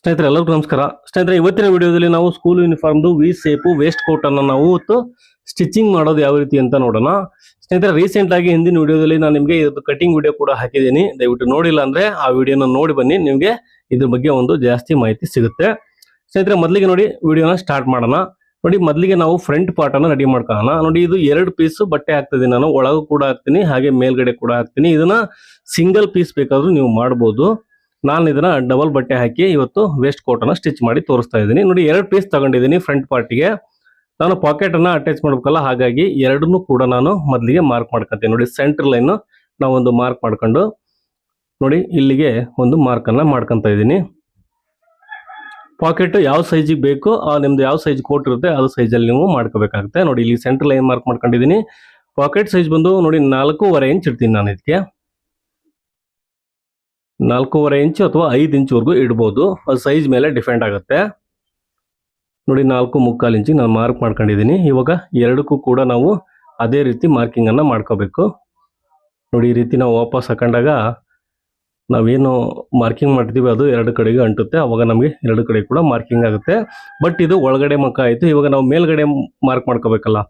ಸ್ನೇಹಿತರೆ, ಎಲ್ಲರಿಗೂ ನಮಸ್ಕಾರ. ಸ್ನೇಹಿತರೆ, ಇವತ್ತಿನ ವಿಡಿಯೋದಲ್ಲಿ ನಾವು ಸ್ಕೂಲ್ ಯೂನಿಫಾರ್ಮ್ದು ವಿ ಸೇಪು ವೇಸ್ಟ್ ಕೋಟ್ ಅನ್ನ ನಾವು ಇವತ್ತು ಸ್ಟಿಚಿಂಗ್ ಮಾಡೋದು ಯಾವ ರೀತಿ ಅಂತ ನೋಡೋಣ. ಸ್ನೇಹಿತರೆ ರೀಸೆಂಟ್ ಆಗಿ ಹಿಂದಿನ ವಿಡಿಯೋದಲ್ಲಿ ನಾನು ನಿಮಗೆ ಇದು ಕಟಿಂಗ್ ವಿಡಿಯೋ ಕೂಡ ಹಾಕಿದ್ದೀನಿ. ದಯವಿಟ್ಟು ನೋಡಿಲ್ಲ ಅಂದ್ರೆ ಆ ವಿಡಿಯೋನ ನೋಡಿ ಬನ್ನಿ. ನಿಮಗೆ ಇದ್ರ ಬಗ್ಗೆ ಒಂದು ಜಾಸ್ತಿ ಮಾಹಿತಿ ಸಿಗುತ್ತೆ. ಸ್ನೇಹಿತರೆ, ಮೊದಲಿಗೆ ನೋಡಿ ವಿಡಿಯೋನ ಸ್ಟಾರ್ಟ್ ಮಾಡೋಣ. ನೋಡಿ, ಮೊದಲಿಗೆ ನಾವು ಫ್ರಂಟ್ ಪಾರ್ಟ್ ಅನ್ನ ರೆಡಿ ಮಾಡ್ಕೊಳ್ಳೋಣ. ನೋಡಿ, ಇದು ಎರಡು ಪೀಸ್ ಬಟ್ಟೆ ಹಾಕ್ತಿದ್ದೀನಿ ನಾನು. ಒಳಗೂ ಕೂಡ ಹಾಕ್ತೀನಿ, ಹಾಗೆ ಮೇಲ್ಗಡೆ ಕೂಡ ಹಾಕ್ತೀನಿ. ಇದನ್ನ ಸಿಂಗಲ್ ಪೀಸ್ ಬೇಕಾದರೂ ನೀವು ಮಾಡ್ಬೋದು. ನಾನು ಇದನ್ನ ಡಬಲ್ ಬಟ್ಟೆ ಹಾಕಿ ಇವತ್ತು ವೇಸ್ಟ್ ಕೋಟ್ ಅನ್ನ ಸ್ಟಿಚ್ ಮಾಡಿ ತೋರಿಸ್ತಾ ಇದ್ದೀನಿ. ನೋಡಿ, ಎರಡು ಪೀಸ್ ತಗೊಂಡಿದ್ದೀನಿ ಫ್ರಂಟ್ ಪಾರ್ಟಿಗೆ ನಾನು ಪಾಕೆಟ್ ಅನ್ನ ಅಟ್ಯಾಚ್ ಮಾಡ್ಬೇಕಲ್ಲ, ಹಾಗಾಗಿ ಎರಡನ್ನೂ ಕೂಡ ನಾನು ಮೊದಲಿಗೆ ಮಾರ್ಕ್ ಮಾಡ್ಕೊತೀನಿ. ನೋಡಿ ಸೆಂಟರ್ ಲೈನ್ ನಾವೊಂದು ಮಾರ್ಕ್ ಮಾಡ್ಕೊಂಡು, ನೋಡಿ, ಇಲ್ಲಿಗೆ ಒಂದು ಮಾರ್ಕ್ ಅನ್ನ ಮಾಡ್ಕೊಂತ ಇದ್ದೀನಿ. ಪಾಕೆಟ್ ಯಾವ ಸೈಜಿಗೆ ಬೇಕು ನಿಮ್ದು ಯಾವ ಸೈಜ್ ಕೋಟ್ ಇರುತ್ತೆ, ಅದು ಅಲ್ಲಿ ನೀವು ಮಾಡ್ಕೋಬೇಕಾಗುತ್ತೆ. ನೋಡಿ, ಇಲ್ಲಿ ಸೆಂಟರ್ ಲೈನ್ ಮಾರ್ಕ್ ಮಾಡ್ಕೊಂಡಿದ್ದೀನಿ. ಪಾಕೆಟ್ ಸೈಜ್ ಬಂದು, ನೋಡಿ, ನಾಲ್ಕೂವರೆ ಇಂಚ್ ಇಡ್ತೀನಿ ನಾನು ಇದಕ್ಕೆ. ನಾಲ್ಕೂವರೆ ಇಂಚು ಅಥವಾ ಐದು ಇಂಚ್ವರೆಗೂ ಇಡ್ಬೋದು. ಅದು ಸೈಜ್ ಮೇಲೆ ಡಿಪೆಂಡ್ ಆಗುತ್ತೆ. ನೋಡಿ, ನಾಲ್ಕು ಮುಕ್ಕಾಲು ಇಂಚಿಗೆ ನಾನು ಮಾರ್ಕ್ ಮಾಡ್ಕೊಂಡಿದ್ದೀನಿ. ಇವಾಗ ಎರಡಕ್ಕೂ ಕೂಡ ನಾವು ಅದೇ ರೀತಿ ಮಾರ್ಕಿಂಗ್ ಅನ್ನ ಮಾಡ್ಕೋಬೇಕು. ನೋಡಿ, ಈ ರೀತಿ ನಾವು ವಾಪಸ್ ಹಾಕೊಂಡಾಗ ನಾವೇನು ಮಾರ್ಕಿಂಗ್ ಮಾಡ್ತೀವಿ ಅದು ಎರಡು ಕಡೆಗೆ ಅಂಟುತ್ತೆ. ಅವಾಗ ನಮಗೆ ಎರಡು ಕಡೆ ಕೂಡ ಮಾರ್ಕಿಂಗ್ ಆಗುತ್ತೆ. ಬಟ್ ಇದು ಒಳಗಡೆ ಮುಖ ಆಯಿತು. ಇವಾಗ ನಾವು ಮೇಲ್ಗಡೆ ಮಾರ್ಕ್ ಮಾಡ್ಕೋಬೇಕಲ್ಲ.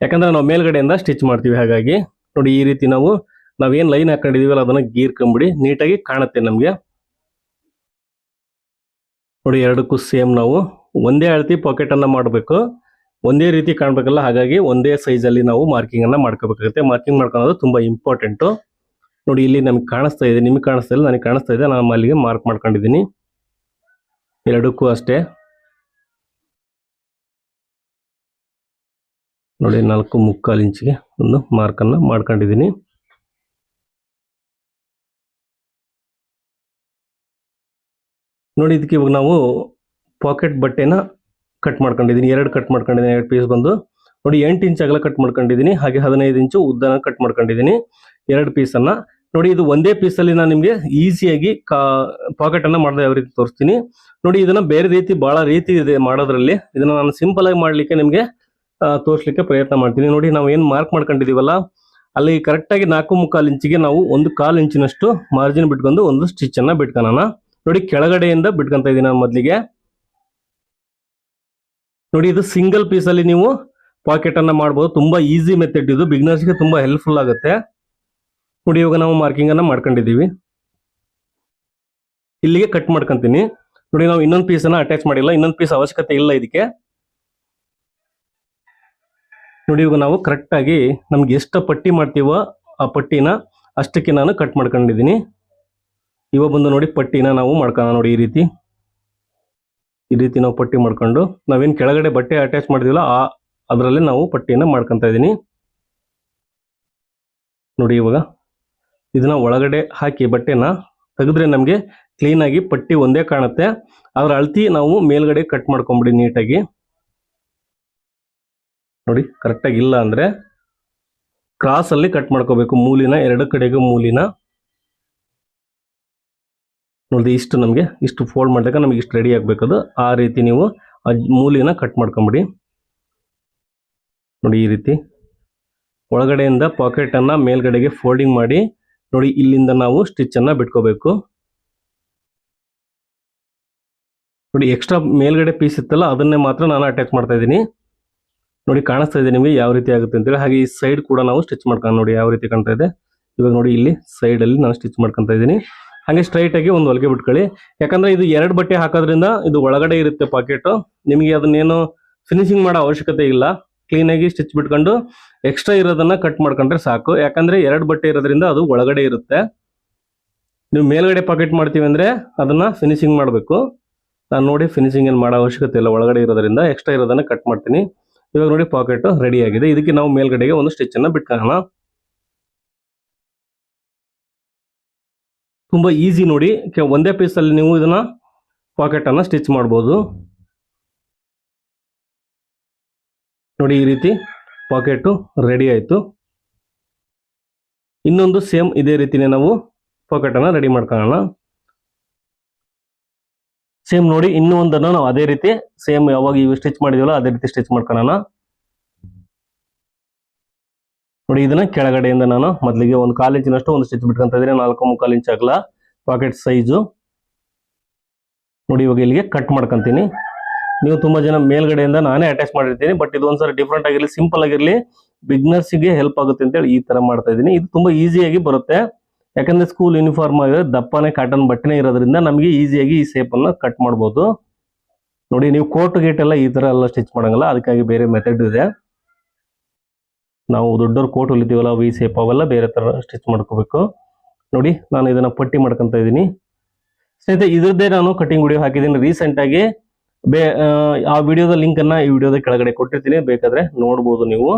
ಯಾಕಂದ್ರೆ ನಾವು ಮೇಲ್ಗಡೆಯಿಂದ ಸ್ಟಿಚ್ ಮಾಡ್ತೀವಿ, ಹಾಗಾಗಿ. ನೋಡಿ, ಈ ರೀತಿ ನಾವು ನಾವೇನ್ ಲೈನ್ ಹಾಕೊಂಡಿದೀವಲ್ಲ, ಅದನ್ನ ಗೀರ್ಕೊಂಬಿಡಿ ನೀಟಾಗಿ ಕಾಣುತ್ತೆ ನಮ್ಗೆ. ನೋಡಿ, ಎರಡಕ್ಕೂ ಸೇಮ್ ನಾವು. ಒಂದೇ ಅಳತಿ ಪಾಕೆಟ್ ಅನ್ನ ಮಾಡಬೇಕು. ಒಂದೇ ರೀತಿ ಕಾಣ್ಬೇಕಲ್ಲ, ಹಾಗಾಗಿ ಒಂದೇ ಸೈಜ್ ಅಲ್ಲಿ ನಾವು ಮಾರ್ಕಿಂಗ್ ಅನ್ನ ಮಾಡ್ಕೋಬೇಕಾಗುತ್ತೆ. ಮಾರ್ಕಿಂಗ್ ಮಾಡ್ಕೊಳ್ಳೋದು ತುಂಬಾ ಇಂಪಾರ್ಟೆಂಟ್ ನೋಡಿ, ಇಲ್ಲಿ ನಮ್ಗೆ ಕಾಣಿಸ್ತಾ ಇದೆ, ನಿಮಗೆ ಕಾಣಿಸ್ತಾ ಇಲ್ಲ, ನನಗೆ ಕಾಣಿಸ್ತಾ ಇದೆ, ನಾನು ಅಲ್ಲಿಗೆ ಮಾರ್ಕ್ ಮಾಡ್ಕೊಂಡಿದ್ದೀನಿ. ಎರಡಕ್ಕೂ ಅಷ್ಟೇ. ನೋಡಿ, ನಾಲ್ಕು ಮುಕ್ಕಾಲು ಇಂಚಿಗೆ ಒಂದು ಮಾರ್ಕನ್ನು ಮಾಡ್ಕೊಂಡಿದ್ದೀನಿ. ನೋಡಿ, ಇದಕ್ಕೆ ಇವಾಗ ನಾವು ಪಾಕೆಟ್ ಬಟ್ಟೆನ ಕಟ್ ಮಾಡ್ಕೊಂಡಿದ್ದೀನಿ ಎರಡು ಕಟ್ ಮಾಡ್ಕೊಂಡಿದ್ದೀನಿ ಎರಡು ಪೀಸ್ ಬಂದು. ನೋಡಿ, ಎಂಟು ಇಂಚ್ ಅಗಲ ಕಟ್ ಮಾಡ್ಕೊಂಡಿದ್ದೀನಿ ಹಾಗೆ ಹದಿನೈದು ಇಂಚು ಉದ್ದನ ಕಟ್ ಮಾಡ್ಕೊಂಡಿದ್ದೀನಿ ಎರಡು ಪೀಸನ್ನ ನೋಡಿ, ಇದು ಒಂದೇ ಪೀಸಲ್ಲಿ ನಾನು ನಿಮಗೆ ಈಸಿಯಾಗಿ ಕಾ ಪಾಕೆಟ್ ಅನ್ನ ಮಾಡಿದ ಯಾವ ರೀತಿ ತೋರಿಸ್ತೀನಿ. ನೋಡಿ, ಇದನ್ನ ಬೇರೆ ರೀತಿ ಬಹಳ ರೀತಿ ಇದೆ ಮಾಡೋದ್ರಲ್ಲಿ. ಇದನ್ನ ನಾನು ಸಿಂಪಲ್ ಆಗಿ ಮಾಡ್ಲಿಕ್ಕೆ ನಿಮಗೆ ತೋರಿಸ್ಲಿಕ್ಕೆ ಪ್ರಯತ್ನ ಮಾಡ್ತೀನಿ. ನೋಡಿ, ನಾವು ಏನು ಮಾರ್ಕ್ ಮಾಡ್ಕೊಂಡಿದ್ದೀವಲ್ಲ ಅಲ್ಲಿ ಕರೆಕ್ಟಾಗಿ ನಾಲ್ಕು ಮುಕ್ಕಾಲು ಇಂಚಿಗೆ ನಾವು ಒಂದು ಕಾಲು ಇಂಚಿನಷ್ಟು ಮಾರ್ಜಿನ್ ಬಿಟ್ಕೊಂಡು ಒಂದು ಸ್ಟಿಚ್ ಅನ್ನ ಬಿಟ್ಕೊಳ್ಳೋಣ ನೋಡಿ ಕೆಳಗಡೆಯಿಂದ ಬಿಟ್ಕೊಂತ ಇದ್ದೀನಿ ನಾನು ಮೊದಲಿಗೆ. ನೋಡಿ ಇದು ಸಿಂಗಲ್ ಪೀಸ್ ಅಲ್ಲಿ ನೀವು ಪಾಕೆಟ್ ಅನ್ನ ಮಾಡ್ಬೋದು. ತುಂಬಾ ಈಸಿ ಮೆಥಡ್ ಇದು. ಬಿಗ್ನರ್ಸ್ಗೆ ತುಂಬಾ ಹೆಲ್ಪ್ಫುಲ್ ಆಗುತ್ತೆ. ನೋಡಿ ಇವಾಗ ನಾವು ಮಾರ್ಕಿಂಗ್ ಅನ್ನ ಮಾಡ್ಕೊಂಡಿದೀವಿ ಇಲ್ಲಿಗೆ ಕಟ್ ಮಾಡ್ಕೊಂತೀನಿ. ನೋಡಿ ನಾವು ಇನ್ನೊಂದು ಪೀಸ್ ಅನ್ನ ಅಟ್ಯಾಚ್ ಮಾಡಿಲ್ಲ. ಇನ್ನೊಂದು ಪೀಸ್ ಅವಶ್ಯಕತೆ ಇಲ್ಲ ಇದಕ್ಕೆ. ನೋಡಿ ಇವಾಗ ನಾವು ಕರೆಕ್ಟ್ ಆಗಿ ನಮ್ಗೆ ಎಷ್ಟು ಪಟ್ಟಿ ಮಾಡ್ತೀವೋ ಆ ಪಟ್ಟಿನ ಅಷ್ಟಕ್ಕೆ ನಾನು ಕಟ್ ಮಾಡ್ಕೊಂಡಿದ್ದೀನಿ. ಇವಾಗ ಬಂದು ನೋಡಿ ಪಟ್ಟಿನ ನಾವು ಮಾಡ್ಕೋಣ ನೋಡಿ ಈ ರೀತಿ. ಈ ರೀತಿ ನಾವು ಪಟ್ಟಿ ಮಾಡ್ಕೊಂಡು ನಾವೇನು ಕೆಳಗಡೆ ಬಟ್ಟೆ ಅಟ್ಯಾಚ್ ಮಾಡಿದಿಲ್ಲ ಆ ಅದರಲ್ಲಿ ನಾವು ಪಟ್ಟಿಯನ್ನು ಮಾಡ್ಕೊತ ಇದ್ದೀನಿ. ನೋಡಿ ಇವಾಗ, ಇದನ್ನ ಒಳಗಡೆ ಹಾಕಿ ಬಟ್ಟೆನ ತೆಗೆದ್ರೆ ನಮಗೆ ಕ್ಲೀನ್ ಆಗಿ ಪಟ್ಟಿ ಒಂದೇ ಕಾಣುತ್ತೆ. ಅದರ ಅಳತಿ ನಾವು ಮೇಲ್ಗಡೆ ಕಟ್ ಮಾಡ್ಕೊಂಬಿಡಿ ನೀಟಾಗಿ. ನೋಡಿ ಕರೆಕ್ಟಾಗಿ ಇಲ್ಲ ಅಂದರೆ ಕ್ರಾಸಲ್ಲಿ ಕಟ್ ಮಾಡ್ಕೋಬೇಕು, ಮೂಲಿನ, ಎರಡು ಕಡೆಗೂ ಮೂಲಿನ. ನೋಡಿ, ಇಷ್ಟು ನಮಗೆ, ಇಷ್ಟು ಫೋಲ್ಡ್ ಮಾಡಿದಾಗ ನಮಗೆ ಇಷ್ಟು ರೆಡಿ ಆಗಬೇಕದು. ಆ ರೀತಿ ನೀವು ಆ ಮೂಲಿನ ಕಟ್ ಮಾಡ್ಕೊಂಬಿಡಿ. ನೋಡಿ, ಈ ರೀತಿ. ಒಳಗಡೆಯಿಂದ ಪಾಕೆಟ್ ಅನ್ನ ಮೇಲ್ಗಡೆಗೆ ಫೋಲ್ಡಿಂಗ್ ಮಾಡಿ, ನೋಡಿ, ಇಲ್ಲಿಂದ ನಾವು ಸ್ಟಿಚ್ ಅನ್ನ ಬಿಟ್ಕೋಬೇಕು. ನೋಡಿ ಎಕ್ಸ್ಟ್ರಾ ಮೇಲ್ಗಡೆ ಪೀಸ್ ಇತ್ತಲ್ಲ, ಅದನ್ನೇ ಮಾತ್ರ ನಾನು ಅಟ್ಯಾಚ್ ಮಾಡ್ತಾ ಇದ್ದೀನಿ. ನೋಡಿ, ಕಾಣಿಸ್ತಾ ಇದೆ ನಿಮಗೆ ಯಾವ ರೀತಿ ಆಗುತ್ತೆ ಅಂತೇಳಿ. ಹಾಗೆ ಈ ಸೈಡ್ ಕೂಡ ನಾವು ಸ್ಟಿಚ್ ಮಾಡ್ಕೊಂಡು ನೋಡಿ, ಯಾವ ರೀತಿ ಕಾಣ್ತಾ ಇದೆ. ಇವಾಗ ನೋಡಿ, ಇಲ್ಲಿ ಸೈಡ್ ಅಲ್ಲಿ ನಾನು ಸ್ಟಿಚ್ ಮಾಡ್ಕೊತಾ ಇದ್ದೀನಿ. ಹಾಗೆ ಸ್ಟ್ರೈಟ್ ಆಗಿ ಒಂದು ಹೊಲಿಗೆ ಬಿಟ್ಕೊಳ್ಳಿ. ಯಾಕಂದ್ರೆ ಇದು ಎರಡು ಬಟ್ಟೆ ಹಾಕೋದ್ರಿಂದ ಇದು ಒಳಗಡೆ ಇರುತ್ತೆ ಪಾಕೆಟ್ ನಿಮಗೆ ಅದನ್ನೇನು ಫಿನಿಶಿಂಗ್ ಮಾಡೋ ಅವಶ್ಯಕತೆ ಇಲ್ಲ. ಕ್ಲೀನ್ ಆಗಿ ಸ್ಟಿಚ್ ಬಿಟ್ಕೊಂಡು ಎಕ್ಸ್ಟ್ರಾ ಇರೋದನ್ನ ಕಟ್ ಮಾಡ್ಕೊಂಡ್ರೆ ಸಾಕು. ಯಾಕಂದ್ರೆ ಎರಡು ಬಟ್ಟೆ ಇರೋದ್ರಿಂದ ಅದು ಒಳಗಡೆ ಇರುತ್ತೆ. ನೀವು ಮೇಲ್ಗಡೆ ಪಾಕೆಟ್ ಮಾಡ್ತೀವಿ ಅಂದ್ರೆ ಅದನ್ನ ಫಿನಿಶಿಂಗ್ ಮಾಡಬೇಕು. ನಾನು ನೋಡಿ ಫಿನಿಶಿಂಗ್ ಏನು ಮಾಡೋ ಅವಶ್ಯಕತೆ ಇಲ್ಲ. ಒಳಗಡೆ ಇರೋದ್ರಿಂದ ಎಕ್ಸ್ಟ್ರಾ ಇರೋದನ್ನ ಕಟ್ ಮಾಡ್ತೀನಿ. ಇವಾಗ ನೋಡಿ ಪಾಕೆಟ್ ರೆಡಿ ಆಗಿದೆ. ಇದಕ್ಕೆ ನಾವು ಮೇಲ್ಗಡೆಗೆ ಒಂದು ಸ್ಟಿಚ್ ಅನ್ನ ಬಿಟ್ಕೊಳ್ಳೋಣ. ತುಂಬಾ ಈಸಿ ನೋಡಿ ಒಂದೇ ಪೀಸಲ್ಲಿ ನೀವು ಇದನ್ನು ಪಾಕೆಟನ್ನು ಸ್ಟಿಚ್ ಮಾಡ್ಬೋದು. ನೋಡಿ, ಈ ರೀತಿ ಪಾಕೆಟು ರೆಡಿ ಆಯಿತು. ಇನ್ನೊಂದು ಸೇಮ್ ಇದೇ ರೀತಿನೇ ನಾವು ಪಾಕೆಟನ್ನು ರೆಡಿ ಮಾಡ್ಕೊಳ್ಳೋಣ. ಸೇಮ್ ನೋಡಿ, ಇನ್ನೂ ಒಂದನ್ನು ನಾವು ಅದೇ ರೀತಿ ಸೇಮ್ ಯಾವಾಗ ಇವು ಸ್ಟಿಚ್ ಮಾಡಿದೀವಲ್ಲ, ಅದೇ ರೀತಿ ಸ್ಟಿಚ್ ಮಾಡ್ಕೊಳ್ಳೋಣ. ನೋಡಿ, ಇದನ್ನ ಕೆಳಗಡೆಯಿಂದ ನಾನು ಮೊದಲಿಗೆ ಒಂದು ಕಾಲು ಇಂಚಿನಷ್ಟು ಒಂದು ಸ್ಟಿಚ್ ಬಿಟ್ಕೊಂತ ಇದ್ದೀನಿ ನಾಲ್ಕು ಮುಕ್ಕಾಲು ಇಂಚ್ ಆಗಲ್ಲ ಪಾಕೆಟ್ ಸೈಜು ನೋಡಿ, ಇವಾಗ ಇಲ್ಲಿಗೆ ಕಟ್ ಮಾಡ್ಕೊಂತೀನಿ. ನೀವು ತುಂಬಾ ಜನ ಮೇಲ್ಗಡೆಯಿಂದ ನಾನೇ ಅಟ್ಯಾಚ್ ಮಾಡಿರ್ತೀನಿ ಬಟ್ ಇದು ಒಂದ್ಸಲ ಡಿಫ್ರೆಂಟ್ ಆಗಿರಲಿ ಸಿಂಪಲ್ ಆಗಿರಲಿ ಬಿಗ್ನರ್ಸ್ಗೆ ಹೆಲ್ಪ್ ಆಗುತ್ತೆ ಅಂತೇಳಿ ಈ ತರ ಮಾಡ್ತಾ ಇದ್ದೀನಿ. ಇದು ತುಂಬಾ ಈಸಿಯಾಗಿ ಬರುತ್ತೆ. ಯಾಕಂದ್ರೆ ಸ್ಕೂಲ್ ಯೂನಿಫಾರ್ಮ್ ಆಗಿದೆ ದಪ್ಪನೇ ಕಾಟನ್ ಬಟ್ಟೆನೇ ಇರೋದ್ರಿಂದ ನಮಗೆ ಈಸಿಯಾಗಿ ಈ ಸೇಪ್ ಅನ್ನ ಕಟ್ ಮಾಡ್ಬೋದು. ನೋಡಿ, ನೀವು ಕೋಟ್ ಗೇಟ್ ಎಲ್ಲ ಈ ತರ ಎಲ್ಲ ಸ್ಟಿಚ್ ಮಾಡಂಗಲ್ಲ, ಅದಕ್ಕಾಗಿ ಬೇರೆ ಮೆಥಡ್ ಇದೆ. ನಾವು ದೊಡ್ಡವ್ರ ಕೋಟ್ ಹೊಲಿತೀವಲ್ಲ ವಿ ಸೇಪ್ ಅವೆಲ್ಲ ಬೇರೆ ತರ ಸ್ಟಿಚ್ ಮಾಡ್ಕೋಬೇಕು. ನೋಡಿ ನಾನು ಇದನ್ನ ಪಟ್ಟಿ ಮಾಡ್ಕೊತ ಇದ್ದೀನಿ. ಸ್ನೇಹಿತರೆ ಇದ್ರದ್ದೇ ನಾನು ಕಟಿಂಗ್ ವಿಡಿಯೋ ಹಾಕಿದ್ದೀನಿ. ರೀಸೆಂಟ್ ಆಗಿ ಬೇ ಆ, ವಿಡಿಯೋದ ಲಿಂಕ್ ಅನ್ನ ಈ ವಿಡಿಯೋದ ಕೆಳಗಡೆ ಕೊಟ್ಟಿರ್ತೀನಿ. ಬೇಕಾದ್ರೆ ನೋಡ್ಬೋದು ನೀವು.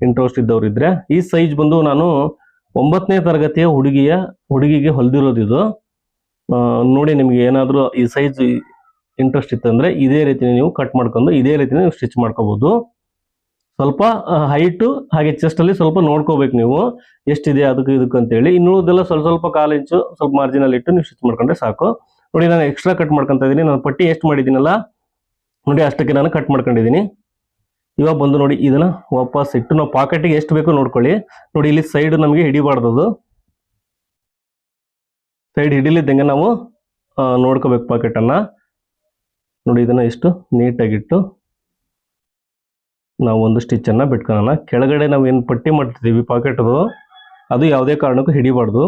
ಇಂಟ್ರೆಸ್ಟ್ ಇದ್ದವ್ರು ಈ ಸೈಜ್ ಬಂದು ನಾನು ಒಂಬತ್ತನೇ ತರಗತಿಯ ಹುಡುಗಿಯ ಹುಡುಗಿಗೆ ಹೊಲ್ದಿರೋದು ಇದು. ಆ, ನೋಡಿ ನಿಮಗೆ ಏನಾದರೂ ಈ ಸೈಜ್ ಇಂಟ್ರೆಸ್ಟ್ ಇತ್ತಂದ್ರೆ ಇದೇ ರೀತಿ ನೀವು ಕಟ್ ಮಾಡ್ಕೊಂಡು ಇದೇ ರೀತಿ ಸ್ಟಿಚ್ ಮಾಡ್ಕೋಬಹುದು ಸ್ವಲ್ಪ ಹೈಟು ಹಾಗೆ ಚೆಸ್ಟ್ ಅಲ್ಲಿ ಸ್ವಲ್ಪ ನೋಡ್ಕೋಬೇಕು ನೀವು. ಎಷ್ಟಿದೆ, ಅದಕ್ಕೆ ಇದಕ್ಕೆ ಅಂತೇಳಿ. ಇನ್ನುಳಿದೆಲ್ಲ ಸ್ವಲ್ಪ ಸ್ವಲ್ಪ ಕಾಲು ಇಂಚು ಸ್ವಲ್ಪ ಮಾರ್ಜಿನಲ್ಲಿ ಇಟ್ಟು ನೀವು ಸ್ಟಿಚ್ ಮಾಡ್ಕೊಂಡ್ರೆ ಸಾಕು. ನೋಡಿ, ನಾನು ಎಕ್ಸ್ಟ್ರಾ ಕಟ್ ಮಾಡ್ಕೊಂತ ಇದ್ದೀನಿ ನಾನು ಪಟ್ಟಿ ಎಷ್ಟು ಮಾಡಿದ್ದೀನಲ್ಲ? ನೋಡಿ, ಅಷ್ಟಕ್ಕೆ ನಾನು ಕಟ್ ಮಾಡ್ಕೊಂಡಿದ್ದೀನಿ. ಇವಾಗ ಬಂದು ನೋಡಿ, ಇದನ್ನ ವಾಪಸ್ ಇಟ್ಟು ನಾವು ಪಾಕೆಟ್ಗೆ ಎಷ್ಟು ಬೇಕೋ ನೋಡ್ಕೊಳ್ಳಿ. ನೋಡಿ, ಇಲ್ಲಿ ಸೈಡ್ ನಮಗೆ ಹಿಡಿಬಾರ್ದು ಅದು ಸೈಡ್ ಹಿಡಿಲಿದ್ದಂಗೆ ನಾವು ನೋಡ್ಕೋಬೇಕು ಪಾಕೆಟ್ ಅನ್ನ. ನೋಡಿ, ಇದನ್ನ ಇಷ್ಟು ನೀಟಾಗಿಟ್ಟು ನಾವು ಒಂದು ಸ್ಟಿಚ್ ಅನ್ನ ಬಿಟ್ಕೊಳ್ಳೋಣ ಕೆಳಗಡೆ ನಾವು ಏನು ಪಟ್ಟಿ ಮಾಡ್ತಿದ್ದೀವಿ ಪಾಕೆಟ್ ಅದು ಯಾವುದೇ ಕಾರಣಕ್ಕೂ ಹಿಡಿಬಾರ್ದು.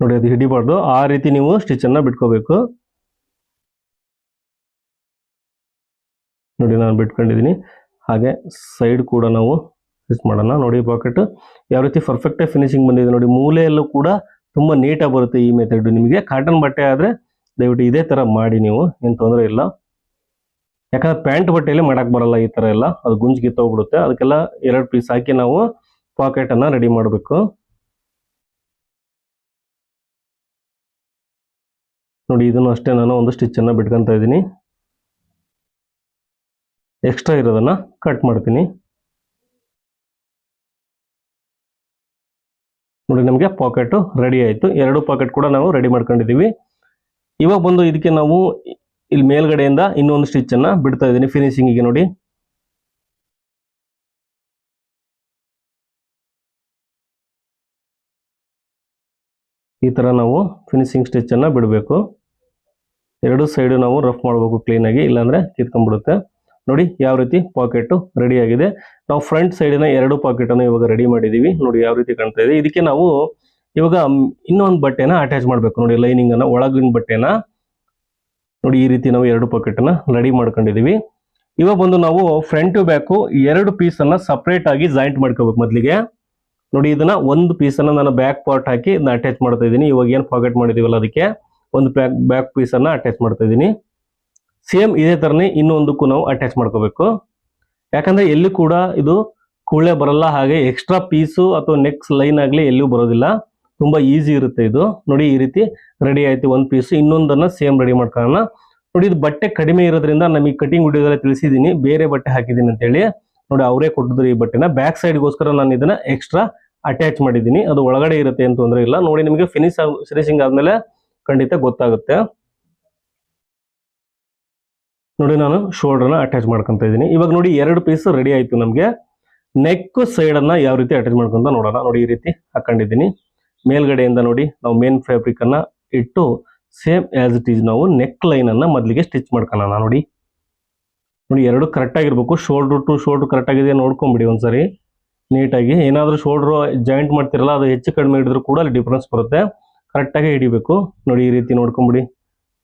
ನೋಡಿ, ಅದು ಹಿಡಿಬಾರ್ದು. ಆ ರೀತಿ ನೀವು ಸ್ಟಿಚ್ ಅನ್ನ ಬಿಟ್ಕೋಬೇಕು. ನೋಡಿ, ನಾನು ಬಿಟ್ಕೊಂಡಿದ್ದೀನಿ. ಹಾಗೆ ಸೈಡ್ ಕೂಡ ನಾವು ಸ್ಟಿಚ್ ಮಾಡೋಣ. ನೋಡಿ ಪಾಕೆಟ್ ಯಾವ ರೀತಿ ಪರ್ಫೆಕ್ಟ್ ಫಿನಿಶಿಂಗ್ ಬಂದಿದೆ. ನೋಡಿ, ಮೂಲೆಯಲ್ಲೂ ಕೂಡ ತುಂಬಾ ನೀಟಾಗಿ ಬರುತ್ತೆ ಈ ಮೆಥಡ್ ನಿಮಗೆ ಕಾಟನ್ ಬಟ್ಟೆ ಆದರೆ ದಯವಿಟ್ಟು ಇದೇ ತರ ಮಾಡಿ ನೀವು, ಏನು ತೊಂದರೆ ಇಲ್ಲ. ಯಾಕಂದ್ರೆ ಪ್ಯಾಂಟ್ ಬಟ್ಟೆಯಲ್ಲಿ ಮಾಡಕ್ ಬರಲ್ಲ ಈ ತರ ಎಲ್ಲ. ಅದು ಗುಂಜ್ ಕಿತ್ತೋಗ್ಬಿಡುತ್ತೆ ಅದಕ್ಕೆಲ್ಲ ಎರಡು ಪೀಸ್ ಹಾಕಿ ನಾವು ಪಾಕೆಟ್ ಅನ್ನ ರೆಡಿ ಮಾಡಬೇಕು. ನೋಡಿ, ಇದನ್ನು ಅಷ್ಟೇ ನಾನು ಒಂದು ಸ್ಟಿಚ್ ಅನ್ನ ಬಿಟ್ಕೊಂತ ಇದ್ದೀನಿ. ಎಕ್ಸ್ಟ್ರಾ ಇರೋದನ್ನ ಕಟ್ ಮಾಡ್ತೀನಿ. ನೋಡಿ, ನಮಗೆ ಪಾಕೆಟ್ ರೆಡಿ ಆಯ್ತು. ಎರಡು ಪಾಕೆಟ್ ಕೂಡ ನಾವು ರೆಡಿ ಮಾಡ್ಕೊಂಡಿದೀವಿ ಇವಾಗ ಬಂದು ಇದಕ್ಕೆ ನಾವು ಇಲ್ಲಿ ಮೇಲ್ಗಡೆಯಿಂದ ಇನ್ನೊಂದು ಸ್ಟಿಚ್ ಅನ್ನ ಬಿಡ್ತಾ ಇದ್ದೀನಿ. ಫಿನಿಶಿಂಗಿಗೆ ನೋಡಿ. ಈ ತರ ನಾವು ಫಿನಿಶಿಂಗ್ ಸ್ಟಿಚ್ ಅನ್ನ ಬಿಡಬೇಕು. ಎರಡು ಸೈಡ್ ನಾವು ರಫ್ ಮಾಡಬೇಕು ಕ್ಲೀನ್ ಆಗಿ, ಇಲ್ಲಾಂದ್ರೆ ಕಿತ್ಕೊಂಡ್ಬಿಡುತ್ತೆ. ನೋಡಿ, ಯಾವ ರೀತಿ ಪಾಕೆಟ್ ರೆಡಿ ಆಗಿದೆ. ನಾವು ಫ್ರಂಟ್ ಸೈಡಿನ ಎರಡು ಪಾಕೆಟ್ ಅನ್ನು ಇವಾಗ ರೆಡಿ ಮಾಡಿದೀವಿ. ನೋಡಿ, ಯಾವ ರೀತಿ ಕಾಣ್ತಾ ಇದೆ. ಇದಕ್ಕೆ ನಾವು ಇವಾಗ ಇನ್ನೊಂದು ಬಟ್ಟೆನ ಅಟ್ಯಾಚ್ ಮಾಡಬೇಕು. ನೋಡಿ ಲೈನಿಂಗ್ ಅನ್ನ ಒಳಗಿನ ಬಟ್ಟೆನ ನೋಡಿ, ಈ ರೀತಿ ನಾವು ಎರಡು ಪಾಕೆಟ್ ಅನ್ನ ರೆಡಿ ಮಾಡ್ಕೊಂಡಿದೀವಿ ಇವಾಗ ಬಂದು ನಾವು ಫ್ರಂಟ್ ಟು ಬ್ಯಾಕು ಎರಡು ಪೀಸ್ ಅನ್ನ ಸಪರೇಟ್ ಆಗಿ ಜಾಯಿಂಟ್ ಮಾಡ್ಕೋಬೇಕು ಮೊದಲಿಗೆ. ನೋಡಿ, ಇದನ್ನ ಒಂದು ಪೀಸ್ ಅನ್ನ ನಾನು ಬ್ಯಾಕ್ ಪಾರ್ಟ್ ಹಾಕಿ ಇದನ್ನ ಅಟ್ಯಾಚ್ ಮಾಡ್ತಾ ಇದ್ದೀನಿ. ಇವಾಗ ಏನು ಪಾಕೆಟ್ ಮಾಡಿದೀವಲ್ಲ ಅದಕ್ಕೆ ಒಂದು ಬ್ಯಾಕ್ ಬ್ಯಾಕ್ ಪೀಸ್ ಅನ್ನ ಅಟ್ಯಾಚ್ ಮಾಡ್ತಾ ಇದ್ದೀನಿ. ಸೇಮ್ ಇದೇ ತರನೇ ಇನ್ನೊಂದಕ್ಕೂ ನಾವು ಅಟ್ಯಾಚ್ ಮಾಡ್ಕೋಬೇಕು. ಯಾಕಂದ್ರೆ ಎಲ್ಲೂ ಕೂಡ ಇದು ಕೂಳೆ ಬರಲ್ಲ, ಹಾಗೆ ಎಕ್ಸ್ಟ್ರಾ ಪೀಸು ಅಥವಾ ನೆಕ್ಸ್ಟ್ ಲೈನ್ ಆಗಲಿ ಎಲ್ಲೂ ಬರೋದಿಲ್ಲ. ತುಂಬಾ ಈಸಿ ಇರುತ್ತೆ ಇದು. ನೋಡಿ ಈ ರೀತಿ ರೆಡಿ ಆಯ್ತು ಒಂದು ಪೀಸ್ ಇನ್ನೊಂದನ್ನ ಸೇಮ್ ರೆಡಿ ಮಾಡ್ಕೊಳ್ಳೋಣ. ನೋಡಿ ಇದು ಬಟ್ಟೆ ಕಡಿಮೆ ಇರೋದ್ರಿಂದ ನಮಗೆ ಕಟಿಂಗ್ ವಿಡಿಯೋದಲ್ಲಿ ತಿಳಿಸಿದ್ದೀನಿ. ಬೇರೆ ಬಟ್ಟೆ ಹಾಕಿದ್ದೀನಿ ಅಂತೇಳಿ. ನೋಡಿ ಅವರೇ ಕೊಟ್ಟಿದ್ರು ಈ ಬಟ್ಟೆನ. ಬ್ಯಾಕ್ ಸೈಡ್ಗೋಸ್ಕರ ನಾನು ಇದನ್ನ ಎಕ್ಸ್ಟ್ರಾ ಅಟ್ಯಾಚ್ ಮಾಡಿದ್ದೀನಿ. ಅದು ಒಳಗಡೆ ಇರುತ್ತೆ ಅಂತ ತೊಂದರೆ ಇಲ್ಲ. ನೋಡಿ ನಿಮಗೆ ಫಿನಿಶ್ ಫಿನಿಶಿಂಗ್ ಆದ್ಮೇಲೆ ಖಂಡಿತ ಗೊತ್ತಾಗುತ್ತೆ. ನೋಡಿ ನಾನು ಶೋಲ್ಡರ್ನ ಅಟ್ಯಾಚ್ ಮಾಡ್ಕೊಂತ ಇದ್ದೀನಿ. ಇವಾಗ ನೋಡಿ ಎರಡು ಪೀಸ್ ರೆಡಿ ಆಯ್ತು ನಮಗೆ. ನೆಕ್ ಸೈಡ್ ಅನ್ನ ಯಾವ ರೀತಿ ಅಟ್ಯಾಚ್ ಮಾಡ್ಕೊಂತ ನೋಡೋಣ. ನೋಡಿ ಈ ರೀತಿ ಹಾಕೊಂಡಿದ್ದೀನಿ. ಮೇಲ್ಗಡೆಯಿಂದ ನೋಡಿ, ನಾವು ಮೇನ್ ಫ್ಯಾಬ್ರಿಕ್ ಅನ್ನ ಇಟ್ಟು ಸೇಮ್ ಆಸ್ ಇಟ್ ಈಸ್ ನಾವು ನೆಕ್ ಲೈನ್ ಅನ್ನ ಮೊದಲಿಗೆ ಸ್ಟಿಚ್ ಮಾಡ್ಕೊಳ್ಳೋಣ ನೋಡಿ. ನೋಡಿ, ಎರಡು ಕರೆಕ್ಟ್ ಆಗಿರ್ಬೇಕು. ಶೋಲ್ಡರ್ ಟು ಶೋಲ್ಡರ್ ಕರೆಕ್ಟ್ ಆಗಿದೆ ನೋಡ್ಕೊಂಬಿಡಿ ಒಂದ್ಸರಿ. ನೀಟಾಗಿ. ಏನಾದರೂ ಶೋಲ್ಡ್ರು ಜಾಯಿಂಟ್ ಮಾಡ್ತಿರಲ್ಲ, ಅದು ಹೆಚ್ಚು ಕಡಿಮೆ ಹಿಡಿದ್ರು ಕೂಡ ಅಲ್ಲಿ ಡಿಫ್ರೆನ್ಸ್ ಬರುತ್ತೆ. ಕರೆಕ್ಟಾಗಿ ಹಿಡಿಬೇಕು. ನೋಡಿ, ಈ ರೀತಿ ನೋಡ್ಕೊಂಬಿಡಿ.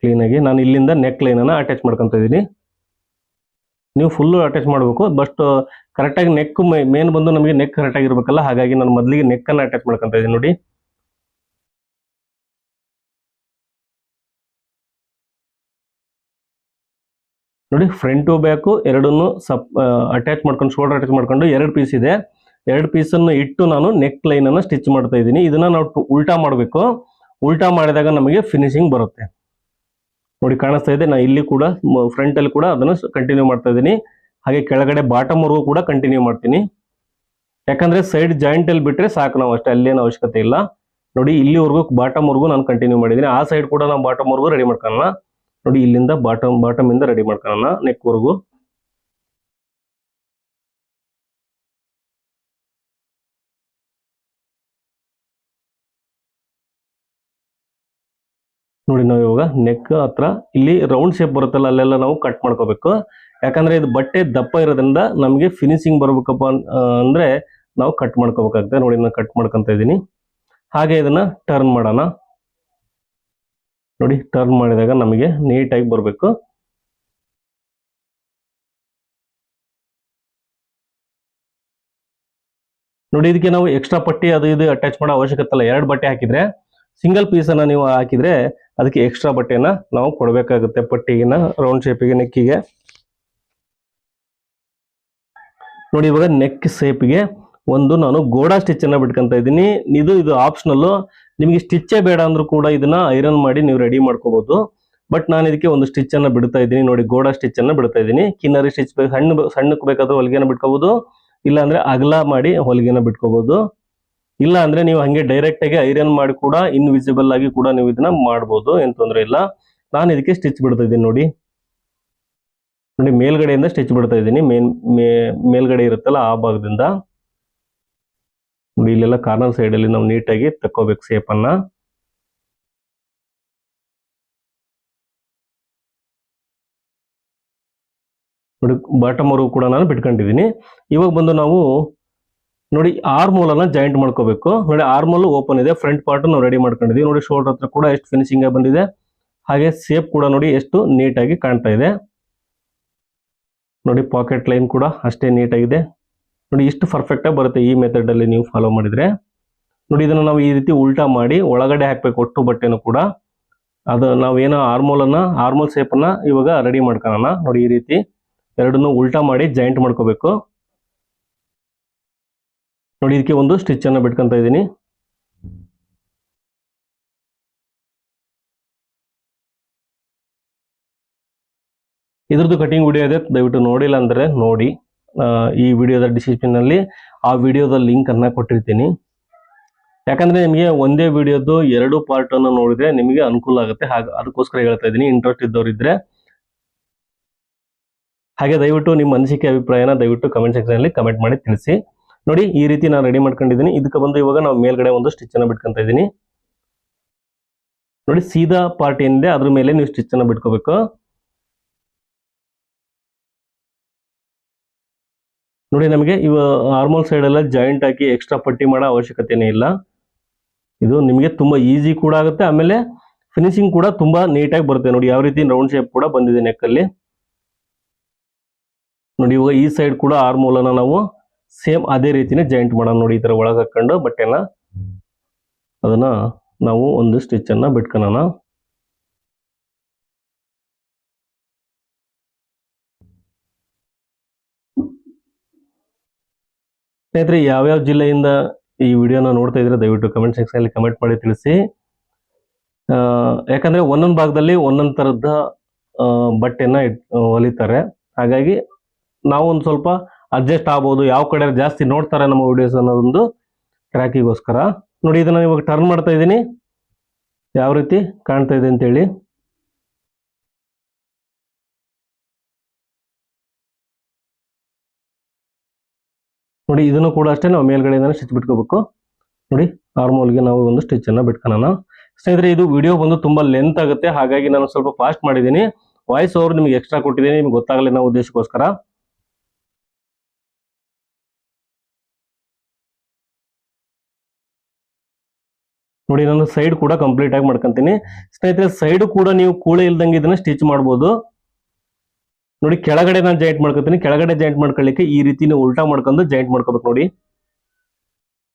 ಕ್ಲೀನಾಗಿ ನಾನು ಇಲ್ಲಿಂದ ನೆಕ್ ಲೈನನ್ನು ಅಟ್ಯಾಚ್ ಮಾಡ್ಕೊತ ಇದ್ದೀನಿ. ನೀವು ಫುಲ್ಲು ಅಟ್ಯಾಚ್ ಮಾಡಬೇಕು. ಬಸ್ಟ್ ಕರೆಕ್ಟಾಗಿ ನೆಕ್ ಮೇನ್ ಬಂದು ನಮಗೆ ನೆಕ್ ಇರಬೇಕಲ್ಲ ಹಾಗಾಗಿ ನಾನು ಮೊದಲಿಗೆ ನೆಕ್ಕನ್ನು ಅಟ್ಯಾಚ್ ಮಾಡ್ಕೊತ ಇದ್ದೀನಿ ನೋಡಿ. ನೋಡಿ ಫ್ರಂಟ್ ಬ್ಯಾಕು ಎರಡನ್ನು ಸಪ್ ಅಟ್ಯಾಚ್ ಮಾಡ್ಕೊಂಡು ಶೋಲ್ಡರ್ ಅಟ್ಯಾಚ್ ಮಾಡ್ಕೊಂಡು ಎರಡು ಪೀಸ್ ಇದೆ. ಎರಡು ಪೀಸನ್ನು ಇಟ್ಟು ನಾನು ನೆಕ್ ಲೈನನ್ನು ಸ್ಟಿಚ್ ಮಾಡ್ತಾ ಇದ್ದೀನಿ. ಇದನ್ನ ನಾವು ಉಲ್ಟಾ ಮಾಡಬೇಕು. ಉಲ್ಟಾ ಮಾಡಿದಾಗ ನಮಗೆ ಫಿನಿಶಿಂಗ್ ಬರುತ್ತೆ. ನೋಡಿ, ಕಾಣಿಸ್ತಾ ಇದೆ. ನಾ ಇಲ್ಲಿ ಕೂಡ ಫ್ರಂಟ್ ಅಲ್ಲಿ ಕೂಡ ಅದನ್ನು ಕಂಟಿನ್ಯೂ ಮಾಡ್ತಾ ಇದ್ದೀನಿ. ಹಾಗೆ ಕೆಳಗಡೆ ಬಾಟಮ್ ವರ್ಗೂ ಕೂಡ ಕಂಟಿನ್ಯೂ ಮಾಡ್ತೀನಿ. ಯಾಕಂದ್ರೆ ಸೈಡ್ ಜಾಯಿಂಟ್ ಅಲ್ಲಿ ಬಿಟ್ರೆ ಸಾಕು ನಾವು ಅಷ್ಟೇ, ಅಲ್ಲೇನು ಅವಶ್ಯಕತೆ ಇಲ್ಲ. ನೋಡಿ, ಇಲ್ಲಿವರೆಗೂ ಬಾಟಮ್ ವರ್ಗೂ ನಾನು ಕಂಟಿನ್ಯೂ ಮಾಡಿದ್ದೀನಿ. ಆ ಸೈಡ್ ಕೂಡ ನಾವು ಬಾಟಮ್ ವರ್ಗೂ ರೆಡಿ ಮಾಡ್ಕೊಳ್ಳೋಣ. ನೋಡಿ, ಇಲ್ಲಿಂದ ಬಾಟಮ್ ಬಾಟಮ್ ಇಂದ ರೆಡಿ ಮಾಡ್ಕೊಳ್ಳೋಣ ನೆಕ್ ವರ್ಗೂ. ನೋಡಿ, ನಾವು ಇವಾಗ ನೆಕ್ ಹತ್ರ ಇಲ್ಲಿ ರೌಂಡ್ ಶೇಪ್ ಬರುತ್ತಲ್ಲ, ಅಲ್ಲೆಲ್ಲ ನಾವು ಕಟ್ ಮಾಡ್ಕೋಬೇಕು. ಯಾಕಂದ್ರೆ ಇದು ಬಟ್ಟೆ ದಪ್ಪ ಇರೋದ್ರಿಂದ ನಮಗೆ ಫಿನಿಶಿಂಗ್ ಬರ್ಬೇಕಪ್ಪ ಅಂದ್ರೆ ನಾವು ಕಟ್ ಮಾಡ್ಕೋಬೇಕಾಗುತ್ತೆ ನೋಡಿ ನಾನು ಕಟ್ ಮಾಡ್ಕೊಂತ ಇದ್ದೀನಿ. ಹಾಗೆ ಇದನ್ನ ಟರ್ನ್ ಮಾಡೋಣ. ನೋಡಿ ಟರ್ನ್ ಮಾಡಿದಾಗ ನಮಗೆ ನೀಟಾಗಿ ಬರಬೇಕು. ನೋಡಿ, ಇದಕ್ಕೆ ನಾವು ಎಕ್ಸ್ಟ್ರಾ ಪಟ್ಟಿ ಅದು ಇದು ಅಟ್ಯಾಚ್ ಮಾಡೋ ಅವಶ್ಯಕತೆ ಇಲ್ಲ. ಎರಡು ಬಟ್ಟೆ ಹಾಕಿದ್ರೆ ಸಿಂಗಲ್ ಪೀಸ್ ಅನ್ನ ನೀವು ಹಾಕಿದ್ರೆ ಅದಕ್ಕೆ ಎಕ್ಸ್ಟ್ರಾ ಬಟ್ಟೆನ ನಾವು ಕೊಡಬೇಕಾಗುತ್ತೆ ಪಟ್ಟಿಗಿನ ರೌಂಡ್ ಶೇಪಿಗೆ ನೆಕ್ಕಿಗೆ ನೋಡಿ, ಇವಾಗ ನೆಕ್ ಶೇಪ್ಗೆ ಒಂದು ನಾನು ಗೋಡಾ ಸ್ಟಿಚ್ ಅನ್ನ ಬಿಟ್ಕೊಂತ ಇದ್ದೀನಿ. ಇದು ಇದು ಆಪ್ಷನಲ್ ನಿಮಗೆ ಸ್ಟಿಚ್ಚೇ ಬೇಡ ಅಂದ್ರೂ ಕೂಡ ಇದನ್ನ ಐರನ್ ಮಾಡಿ ನೀವು ರೆಡಿ ಮಾಡ್ಕೋಬಹುದು ಬಟ್ ನಾನು ಇದಕ್ಕೆ ಒಂದು ಸ್ಟಿಚ್ ಅನ್ನ ಬಿಡ್ತಾ ಇದ್ದೀನಿ. ನೋಡಿ, ಗೋಡಾ ಸ್ಟಿಚ್ ಅನ್ನ ಬಿಡ್ತಾ ಇದ್ದೀನಿ. ಕಿನ್ನರಿ ಸ್ಟಿಚ್ ಬೇಕು ಸಣ್ಣ ಸಣ್ಣಕ್ಕೆ ಬೇಕಾದ್ರೆ ಹೊಲಿಗೆನ ಬಿಟ್ಕೋಬಹುದು ಇಲ್ಲ ಅಂದ್ರೆ ಅಗಲ ಮಾಡಿ ಹೊಲಿಗೆನ ಬಿಟ್ಕೋಬಹುದು ಇಲ್ಲ ಅಂದ್ರೆ ನೀವು ಹಂಗೆ ಡೈರೆಕ್ಟ್ ಆಗಿ ಐರನ್ ಮಾಡಿ ಕೂಡ ಇನ್ವಿಸಿಬಲ್ ಆಗಿ ಕೂಡ ನೀವು ಇದನ್ನ ಮಾಡಬಹುದು ಏನ್ ತೊಂದರೆ ಇಲ್ಲ. ನಾನು ಇದಕ್ಕೆ ಸ್ಟಿಚ್ ಬಿಡ್ತಾ ಇದ್ದೀನಿ ನೋಡಿ. ನೋಡಿ, ಮೇಲ್ಗಡೆಯಿಂದ ಸ್ಟಿಚ್ ಬಿಡ್ತಾ ಇದ್ದೀನಿ. ಮೇನ್ ಮೇಲ್ಗಡೆ ಇರುತ್ತಲ್ಲ ಆ ಭಾಗದಿಂದ. ಇಲ್ಲೆಲ್ಲ ಕಾರ್ನರ್ ಸೈಡ್ ಅಲ್ಲಿ ನಾವು ನೀಟಾಗಿ ತಕ್ಕೋಬೇಕು ಸೇಪ್ ಅನ್ನ. ನೋಡಿ ಬಾಟಮ್ ವರೆಗೂ ಕೂಡ ನಾನು ಬಿಟ್ಕೊಂಡಿದ್ದೀನಿ. ಇವಾಗ ಬಂದು ನಾವು ನೋಡಿ ಆರ್ಮೋಲ್ ಅನ್ನ ಜಾಯಿಂಟ್ ಮಾಡ್ಕೋಬೇಕು. ನೋಡಿ ಆರ್ಮೋಲ್ ಓಪನ್ ಇದೆ. ಫ್ರಂಟ್ ಪಾರ್ಟ್ ನಾವು ರೆಡಿ ಮಾಡ್ಕೊಂಡಿದ್ದೀವಿ ನೋಡಿ ಶೋಲ್ಡರ್ ಹತ್ರ ಕೂಡ ಎಷ್ಟು ಫಿನಿಶಿಂಗ್ ಬಂದಿದೆ. ಹಾಗೆ ಸೇಪ್ ಕೂಡ ನೋಡಿ, ಎಷ್ಟು ನೀಟಾಗಿ ಕಾಣ್ತಾ ಇದೆ. ನೋಡಿ ಪಾಕೆಟ್ ಲೈನ್ ಕೂಡ ಅಷ್ಟೇ ನೀಟಾಗಿದೆ ನೋಡಿ, ಇಷ್ಟು ಪರ್ಫೆಕ್ಟ್ ಆಗಿ ಬರುತ್ತೆ ಈ ಮೆಥಡ್ ಅಲ್ಲಿ ನೀವು ಫಾಲೋ ಮಾಡಿದ್ರೆ. ನೋಡಿ, ಇದನ್ನು ನಾವು ಈ ರೀತಿ ಉಲ್ಟಾ ಮಾಡಿ ಒಳಗಡೆ ಹಾಕ್ಬೇಕು, ಒಟ್ಟು ಬಟ್ಟೆನೂ ಕೂಡ. ಅದು ನಾವೇನೋ ಆರ್ಮೋಲ್ ಅನ್ನ ಆರ್ಮೋಲ್ ಅನ್ನ ಇವಾಗ ರೆಡಿ ಮಾಡ್ಕೊಳ್ಳೋಣ ನೋಡಿ, ಈ ರೀತಿ ಎರಡನ್ನೂ ಉಲ್ಟಾ ಮಾಡಿ ಜಾಯಿಂಟ್ ಮಾಡ್ಕೋಬೇಕು. ನೋಡಿ, ಇದಕ್ಕೆ ಒಂದು ಸ್ಟಿಚ್ ಅನ್ನ ಬಿಟ್ಕೊಂತ ಇದ್ದೀನಿ. ಇದ್ರದ್ದು ಕಟಿಂಗ್ ವಿಡಿಯೋ ಇದೆ, ದಯವಿಟ್ಟು ನೋಡಿಲ್ಲ ಅಂದ್ರೆ ನೋಡಿ. ಈ ವಿಡಿಯೋದ ಡಿಸ್ಕ್ರಿಪ್ಷನ್ನಲ್ಲಿ ಆ ವಿಡಿಯೋದ ಲಿಂಕ್ ಅನ್ನ ಕೊಟ್ಟಿರ್ತೀನಿ. ಯಾಕಂದ್ರೆ ನಿಮಗೆ ಒಂದೇ ವಿಡಿಯೋದು ಎರಡು ಪಾರ್ಟ್ ಅನ್ನು ನೋಡಿದ್ರೆ ನಿಮಗೆ ಅನುಕೂಲ ಆಗುತ್ತೆ. ಹಾಗೆ ಅದಕ್ಕೋಸ್ಕರ ಹೇಳ್ತಾ ಇದ್ದೀನಿ ಇಂಟ್ರೆಸ್ಟ್ ಇದ್ದವ್ರು ಇದ್ರೆ ಹಾಗೆ ದಯವಿಟ್ಟು ನಿಮ್ಮ ಅನಿಸಿಕೆ ಅಭಿಪ್ರಾಯನ ದಯವಿಟ್ಟು ಕಮೆಂಟ್ ಸೆಕ್ಷನ್ ಅಲ್ಲಿ ಕಮೆಂಟ್ ಮಾಡಿ ತಿಳಿಸಿ. ನೋಡಿ, ಈ ರೀತಿ ನಾನು ರೆಡಿ ಮಾಡ್ಕೊಂಡಿದ್ದೀನಿ. ಇದಕ್ಕೆ ಬಂದು ಇವಾಗ ನಾವು ಮೇಲ್ಗಡೆ ಒಂದು ಸ್ಟಿಚ್ ಅನ್ನ ಬಿಟ್ಕೊಂತ ಇದ್ದೀನಿ. ನೋಡಿ, ಸೀದಾ ಪಾರ್ಟ್ ಏನಿದೆ, ಅದ್ರ ಮೇಲೆ ನೀವು ಸ್ಟಿಚ್ ಅನ್ನ ಬಿಟ್ಕೋಬೇಕು. ನೋಡಿ, ನಮಗೆ ಇವ ನಾರ್ಮಲ್ ಸೈಡ್ ಎಲ್ಲ ಜಾಯಿಂಟ್ ಹಾಕಿ ಎಕ್ಸ್ಟ್ರಾ ಪಟ್ಟಿ ಮಾಡೋ ಅವಶ್ಯಕತೆನೇ ಇಲ್ಲ. ಇದು ನಿಮಗೆ ತುಂಬಾ ಈಸಿ ಕೂಡ ಆಗುತ್ತೆ, ಆಮೇಲೆ ಫಿನಿಶಿಂಗ್ ಕೂಡ ತುಂಬಾ ನೀಟಾಗಿ ಬರುತ್ತೆ. ನೋಡಿ, ಯಾವ ರೀತಿ ರೌಂಡ್ ಶೇಪ್ ಕೂಡ ಬಂದಿದೆ ನೆಕ್ಕಲ್ಲಿ ನೋಡಿ, ಇವಾಗ ಈ ಸೈಡ್ ಕೂಡ ಆರ್ಮೋಲ್ ಅನ್ನ ನಾವು ಸೇಮ್ ಅದೇ ರೀತಿನೇ ಜಾಯಿಂಟ್ ಮಾಡೋಣ ನೋಡಿ, ಈ ತರ ಒಳಗೆ ಹಾಕೊಂಡು ಬಟ್ಟೆನ. ಅದನ್ನ ನಾವು ಒಂದು ಸ್ಟಿಚ್ ಅನ್ನ ಸ್ನೇಹಿತರೆ, ಯಾವ್ಯಾವ ಜಿಲ್ಲೆಯಿಂದ ಈ ವಿಡಿಯೋನ ನೋಡ್ತಾ ಇದ್ರೆ ದಯವಿಟ್ಟು ಕಮೆಂಟ್ ಸೆಕ್ಷನ್ ಅಲ್ಲಿ ಕಮೆಂಟ್ ಮಾಡಿ ತಿಳಿಸಿ. ಯಾಕಂದರೆ ಒಂದೊಂದು ಭಾಗದಲ್ಲಿ ಒಂದೊಂದು ಥರದ ಬಟ್ಟೆನ ಹೊಲಿತಾರೆ. ಹಾಗಾಗಿ ನಾವು ಒಂದು ಸ್ವಲ್ಪ ಅಡ್ಜಸ್ಟ್ ಆಗ್ಬೋದು, ಯಾವ ಕಡೆ ಜಾಸ್ತಿ ನೋಡ್ತಾರೆ ನಮ್ಮ ವಿಡಿಯೋಸ್ ಅನ್ನೋದೊಂದು ಟ್ರ್ಯಾಕಿಗೋಸ್ಕರ ನೋಡಿ, ಇದನ್ನ ಇವಾಗ ಟರ್ನ್ ಮಾಡ್ತಾ ಇದ್ದೀನಿ. ಯಾವ ರೀತಿ ಕಾಣ್ತಾ ಇದೆ ಅಂತೇಳಿ. ನೋಡಿ, ಇದನ್ನು ಕೂಡ ಅಷ್ಟೇ ನಾವು ಮೇಲ್ಗಡೆಯಿಂದ ಸ್ಟಿಚ್ ಬಿಟ್ಕೋಬೇಕು. ನೋಡಿ, ನಾರ್ಮಲ್ಗೆ ನಾವು ಒಂದು ಸ್ಟಿಚ್ ಅನ್ನ ಬಿಟ್ಕೊಳ್ಳೋಣ ಸ್ನೇಹಿತರೆ, ಇದು ವಿಡಿಯೋ ಬಂದು ತುಂಬಾ ಲೆಂತ್ ಆಗುತ್ತೆ. ಹಾಗಾಗಿ ನಾನು ಸ್ವಲ್ಪ ಫಾಸ್ಟ್ ಮಾಡಿದ್ದೀನಿ. ವಾಯ್ಸ್ ಓವರ್ ನಿಮಗೆ ಎಕ್ಸ್ಟ್ರಾ ಕೊಟ್ಟಿದ್ದೀನಿ. ನಿಮ್ಗೆ ಗೊತ್ತಾಗಲಿ ನಾವು ಉದ್ದೇಶಕ್ಕೋಸ್ಕರ. ನೋಡಿ, ನಾನು ಸೈಡ್ ಕೂಡ ಕಂಪ್ಲೀಟ್ ಆಗಿ ಮಾಡ್ಕೊಂತೀನಿ. ಸ್ನೇಹಿತರೆ ಸೈಡ್ ಕೂಡ ನೀವು ಕೂಳೆ ಇಲ್ದಂಗೆ ಇದನ್ನ ಸ್ಟಿಚ್ ಮಾಡ್ಬೋದು. ನೋಡಿ, ಕೆಳಗಡೆ ನಾನು ಜಾಯಿಂಟ್ ಮಾಡ್ಕೊತೀನಿ. ಕೆಳಗಡೆ ಜಾಯಿಂಟ್ ಮಾಡ್ಕೊಳ್ಳಿಕ್ಕೆ ಈ ರೀತಿ ನೀವು ಉಲ್ಟಾ ಮಾಡ್ಕೊಂಡು ಜಾಯಿಂಟ್ ಮಾಡ್ಕೋಬೇಕು ನೋಡಿ.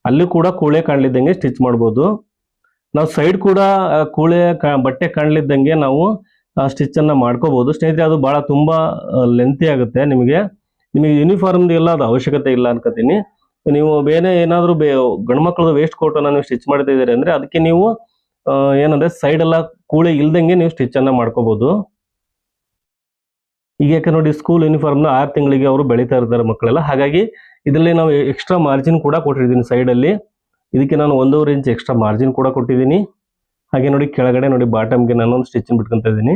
ಅಲ್ಲಿ ಕೂಡ ಕೂಳೆ ಕಾಣ್ಲಿದ್ದಂಗೆ ಸ್ಟಿಚ್ ಮಾಡ್ಬೋದು. ನಾವು ಸೈಡ್ ಕೂಡ ಕೂಳೆ ಬಟ್ಟೆ ಕಾಣ್ಲಿದ್ದಂಗೆ ನಾವು ಸ್ಟಿಚ್ ಅನ್ನ ಮಾಡ್ಕೋಬಹುದು ಸ್ನೇಹಿತರೆ, ಅದು ಬಹಳ ತುಂಬಾ ಲೆಂತಿ ಆಗುತ್ತೆ ನಿಮಗೆ. ನಿಮಗೆ ಯೂನಿಫಾರ್ಮ್ ಎಲ್ಲ ಅದು ಅವಶ್ಯಕತೆ ಇಲ್ಲ ಅನ್ಕೋತೀನಿ. ನೀವು ಬೇರೆ ಏನಾದ್ರು ಬೇ ಗಂಡ್ಮಕ್ಳದ್ದು ವೇಸ್ಟ್ ಕೋಟ್ ನೀವು ಸ್ಟಿಚ್ ಮಾಡ್ತಾ ಇದ್ದೀರಿ ಅಂದ್ರೆ, ಅದಕ್ಕೆ ನೀವು ಏನಂದ್ರೆ ಸೈಡ್ ಎಲ್ಲ ಕೂಳೆ ಇಲ್ದಂಗೆ ನೀವು ಸ್ಟಿಚ್ ಅನ್ನ ಮಾಡ್ಕೋಬಹುದು ಈಗ ಯಾಕೆ ನೋಡಿ ಸ್ಕೂಲ್ ಯೂನಿಫಾರ್ಮ್ನ ಆರು ತಿಂಗಳಿಗೆ ಅವರು ಬೆಳೀತಾ ಇರ್ತಾರೆ ಮಕ್ಕಳೆಲ್ಲ. ಹಾಗಾಗಿ ಇದರಲ್ಲಿ ನಾವು ಎಕ್ಸ್ಟ್ರಾ ಮಾರ್ಜಿನ್ ಕೂಡ ಕೊಟ್ಟಿದ್ದೀನಿ ಸೈಡ್ ಅಲ್ಲಿ. ಇದಕ್ಕೆ ನಾನು ಒಂದೂವರೆ ಇಂಚ್ ಎಕ್ಸ್ಟ್ರಾ ಮಾರ್ಜಿನ್ ಕೂಡ ಕೊಟ್ಟಿದ್ದೀನಿ. ಹಾಗೆ ನೋಡಿ ಕೆಳಗಡೆ ನೋಡಿ ಬಾಟಮ್ಗೆ ನಾನು ಒಂದು ಸ್ಟಿಚಿಂಗ್ ಬಿಟ್ಕೊಂತ ಇದ್ದೀನಿ.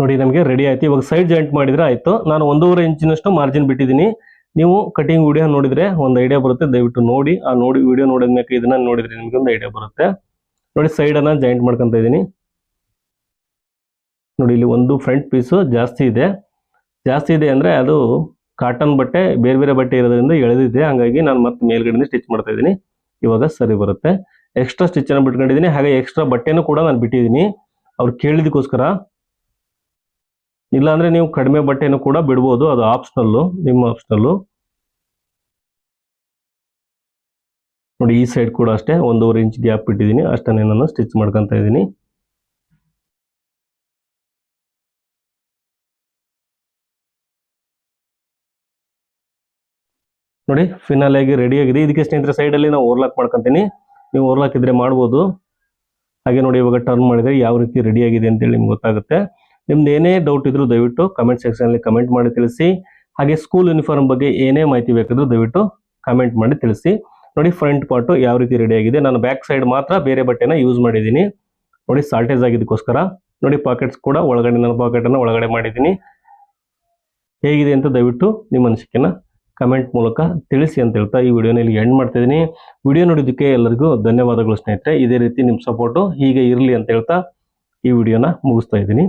ನೋಡಿ, ನಮಗೆ ರೆಡಿ ಆಯ್ತು. ಇವಾಗ ಸೈಡ್ ಜಾಯಿಂಟ್ ಮಾಡಿದ್ರೆ ಆಯ್ತು. ನಾನು ಒಂದೂವರೆ ಇಂಚಿನಷ್ಟು ಮಾರ್ಜಿನ್ ಬಿಟ್ಟಿದ್ದೀನಿ. ನೀವು ಕಟಿಂಗ್ ವಿಡಿಯೋ ನೋಡಿದ್ರೆ ಒಂದು ಐಡಿಯಾ ಬರುತ್ತೆ. ದಯವಿಟ್ಟು ನೋಡಿ. ಆ ನೋಡಿ ವಿಡಿಯೋ ನೋಡಿದ್ಮೇಲೆ ಇದನ್ನ ನೋಡಿದ್ರೆ ನಿಮ್ಗೆ ಒಂದು ಐಡಿಯಾ ಬರುತ್ತೆ. ನೋಡಿ ಸೈಡ್ ಅನ್ನ ಜಾಯಿಂಟ್ ಮಾಡ್ಕೊಂತ ಇದ್ದೀನಿ. ನೋಡಿ, ಇಲ್ಲಿ ಒಂದು ಫ್ರಂಟ್ ಪೀಸು ಜಾಸ್ತಿ ಇದೆ. ಜಾಸ್ತಿ ಇದೆ ಅಂದ್ರೆ ಅದು ಕಾಟನ್ ಬಟ್ಟೆ, ಬೇರೆ ಬೇರೆ ಬಟ್ಟೆ ಇರೋದ್ರಿಂದ ಎಳೆದಿದೆ. ಹಂಗಾಗಿ ನಾನು ಮತ್ತೆ ಮೇಲ್ಗಡೆ ಸ್ಟಿಚ್ ಮಾಡ್ತಾ ಇದ್ದೀನಿ. ಇವಾಗ ಸರಿ ಬರುತ್ತೆ. ಎಕ್ಸ್ಟ್ರಾ ಸ್ಟಿಚ್ ಅನ್ನ ಬಿಟ್ಕೊಂಡಿದ್ದೀನಿ. ಹಾಗೆ ಎಕ್ಸ್ಟ್ರಾ ಬಟ್ಟೆನೂ ಕೂಡ ನಾನು ಬಿಟ್ಟಿದ್ದೀನಿ. ಅವ್ರು ಕೇಳಿದಕ್ಕೋಸ್ಕರ ಇಲ್ಲಾಂದ್ರೆ ನೀವು ಕಡಿಮೆ ಬಟ್ಟೆನೂ ಕೂಡ ಬಿಡ್ಬೋದು, ಅದು ಆಪ್ಷನಲ್ಲು ನಿಮ್ಮ ಆಪ್ಷನಲ್ಲು ನೋಡಿ, ಈ ಸೈಡ್ ಕೂಡ ಅಷ್ಟೇ, ಒಂದೂವರೆ ಇಂಚ್ ಗ್ಯಾಪ್ ಬಿಟ್ಟಿದ್ದೀನಿ ಅಷ್ಟನ್ನೇ ನಾನು ಸ್ಟಿಚ್ ಮಾಡ್ಕೊಂತ ಇದ್ದೀನಿ. ನೋಡಿ ಫಿನಾಲ್ ಆಗಿ ರೆಡಿ ಆಗಿದೆ. ಇದಕ್ಕೆ ಸ್ನೇಹಿತರೆ ಸೈಡಲ್ಲಿ ನಾವು ಓರ್ಲಾಕ್ ಮಾಡ್ಕೊಂತೀನಿ. ನೀವು ಓರ್ಲಾಕ್ ಇದ್ರೆ ಮಾಡ್ಬೋದು. ಹಾಗೆ ನೋಡಿ, ಇವಾಗ ಟರ್ನ್ ಮಾಡಿದ್ರೆ ಯಾವ ರೀತಿ ರೆಡಿ ಆಗಿದೆ ಅಂತೇಳಿ ನಿಮ್ಗೆ ಗೊತ್ತಾಗುತ್ತೆ. ನಿಮ್ದು ಏನೇ ಡೌಟ್ ಇದ್ರೂ ದಯವಿಟ್ಟು ಕಮೆಂಟ್ ಸೆಕ್ಷನಲ್ಲಿ ಕಮೆಂಟ್ ಮಾಡಿ ತಿಳಿಸಿ. ಹಾಗೆ ಸ್ಕೂಲ್ ಯೂನಿಫಾರ್ಮ್ ಬಗ್ಗೆ ಏನೇ ಮಾಹಿತಿ ಬೇಕಾದರೂ ದಯವಿಟ್ಟು ಕಮೆಂಟ್ ಮಾಡಿ ತಿಳಿಸಿ. ನೋಡಿ ಫ್ರಂಟ್ ಪಾರ್ಟು ಯಾವ ರೀತಿ ರೆಡಿ ಆಗಿದೆ. ನಾನು ಬ್ಯಾಕ್ ಸೈಡ್ ಮಾತ್ರ ಬೇರೆ ಬಟ್ಟೆನ ಯೂಸ್ ಮಾಡಿದ್ದೀನಿ. ನೋಡಿ ಸಾಲ್ಟೇಜ್ ಆಗಿದ್ದಕ್ಕೋಸ್ಕರ. ನೋಡಿ ಪಾಕೆಟ್ಸ್ ಕೂಡ ಒಳಗಡೆ ನನ್ನ ಪಾಕೆಟನ್ನು ಒಳಗಡೆ ಮಾಡಿದ್ದೀನಿ. ಹೇಗಿದೆ ಅಂತ ದಯವಿಟ್ಟು ನಿಮ್ಮ ಅನಿಸಿಕೆನ ಕಮೆಂಟ್ ಮೂಲಕ ತಿಳಿಸಿ ಅಂತ ಹೇಳ್ತಾ ಈ ವಿಡಿಯೋನ ಇಲ್ಲಿ ಎಂಡ್ ಮಾಡ್ತಾ ಇದ್ದೀನಿ. ವಿಡಿಯೋ ನೋಡಿದ್ದಕ್ಕೆ ಎಲ್ಲರಿಗೂ ಧನ್ಯವಾದಗಳು ಸ್ನೇಹಿತರೆ. ಇದೇ ರೀತಿ ನಿಮ್ಮ ಸಪೋರ್ಟು ಹೀಗೆ ಇರಲಿ ಅಂತ ಹೇಳ್ತಾ ಈ ವಿಡಿಯೋನ ಮುಗಿಸ್ತಾ ಇದ್ದೀನಿ.